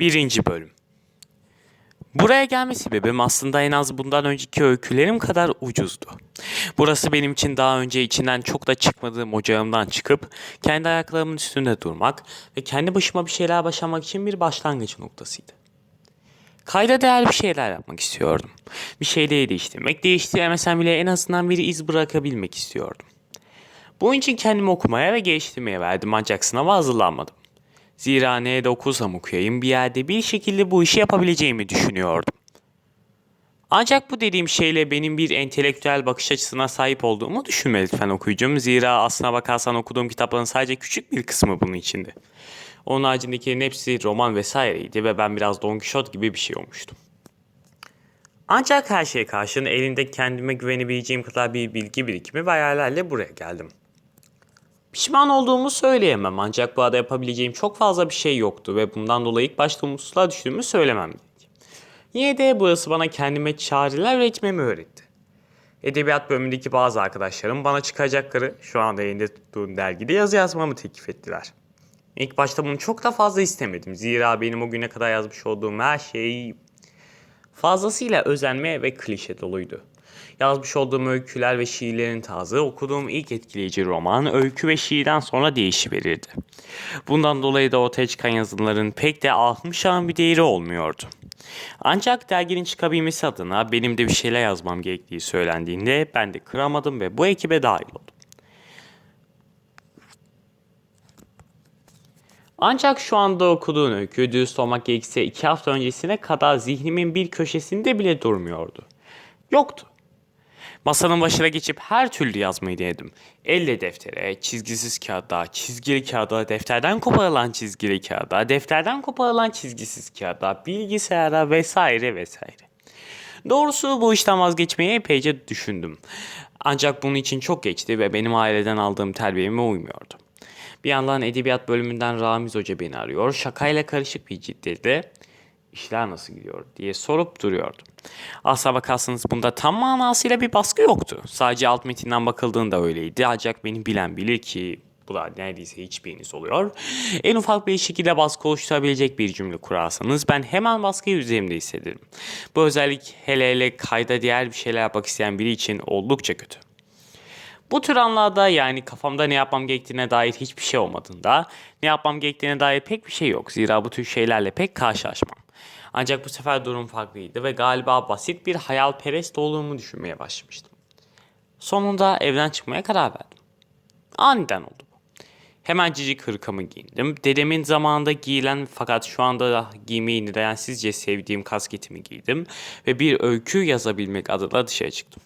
Birinci bölüm. Buraya gelme sebebim aslında en az bundan önceki öykülerim kadar ucuzdu. Burası benim için daha önce içinden çok da çıkmadığım ocağımdan çıkıp kendi ayaklarımın üstünde durmak ve kendi başıma bir şeyler başarmak için bir başlangıç noktasıydı. Kayda değer bir şeyler yapmak istiyordum. Bir şeyleri değiştirmek, değiştiremesem bile en azından bir iz bırakabilmek istiyordum. Bunun için kendimi okumaya ve geliştirmeye verdim ancak sınava hazırlanmadım. Zira nerede okursam okuyayım bir yerde bir şekilde bu işi yapabileceğimi düşünüyordum. Ancak bu dediğim şeyle benim bir entelektüel bakış açısına sahip olduğumu düşünme lütfen okuyucum. Zira aslına bakarsan okuduğum kitapların sadece küçük bir kısmı bunun içinde. Onun haricindekilerin hepsi roman vesaireydi ve ben biraz Don Quixote gibi bir şey olmuştum. Ancak her şeye karşın elinde kendime güvenebileceğim kadar bir bilgi birikimi ve hayallerle buraya geldim. Pişman olduğumu söyleyemem ancak bu arada yapabileceğim çok fazla bir şey yoktu ve bundan dolayı ilk başta umutsuzluğa düştüğümü söylemem gerek. Yine de burası bana kendime çareler üretmemi öğretti. Edebiyat bölümündeki bazı arkadaşlarım bana çıkacakları şu anda elinde tuttuğum dergide yazı yazmamı teklif ettiler. İlk başta bunu çok da fazla istemedim. Zira benim o güne kadar yazmış olduğum her şey fazlasıyla özenme ve klişe doluydu. Yazmış olduğum öyküler ve şiirlerin tarzı okuduğum ilk etkileyici roman öykü ve şiirden sonra değişiverirdi. Bundan dolayı da ortaya çıkan yazıların pek de almış bir değeri olmuyordu. Ancak derginin çıkabilmesi adına benim de bir şeyler yazmam gerektiği söylendiğinde ben de kıramadım ve bu ekibe dahil oldum. Ancak şu anda okuduğun öykü dürüst olmak gerekirse iki hafta öncesine kadar zihnimin bir köşesinde bile durmuyordu. Yoktu. Masanın başına geçip her türlü yazmayı denedim. Elle deftere, çizgisiz kağıda, çizgili kağıda, defterden koparılan çizgili kağıda, defterden koparılan çizgisiz kağıda, bilgisayara vesaire vesaire. Doğrusu bu işten vazgeçmeyi epeyce düşündüm. Ancak bunun için çok geçti ve benim aileden aldığım terbiyeme uymuyordu. Bir yandan edebiyat bölümünden Ramiz Hoca beni arıyor. Şakayla karışık bir ciddiyetle işler nasıl gidiyor diye sorup duruyordu. Asla bakarsanız bunda tam manasıyla bir baskı yoktu. Sadece alt metinden bakıldığında öyleydi. Ancak beni bilen bilir ki bu da neredeyse hiçbiriniz oluyor. En ufak bir şekilde baskı oluşturabilecek bir cümle kurarsanız ben hemen baskıyı üzerimde hissederim. Bu özellik hele hele kayda diğer bir şeyler yapmak isteyen biri için oldukça kötü. Bu tür anlarda yani kafamda ne yapmam gerektiğine dair hiçbir şey olmadığında ne yapmam gerektiğine dair pek bir şey yok. Zira bu tür şeylerle pek karşılaşmam. Ancak bu sefer durum farklıydı ve galiba basit bir hayalperest olduğumu düşünmeye başlamıştım. Sonunda evden çıkmaya karar verdim. Aniden oldu bu. Hemen cicik hırkamı giyindim. Dedemin zamanında giyilen fakat şu anda da giymeyi nedensizce sevdiğim kasketimi giydim ve bir öykü yazabilmek adına dışarı çıktım.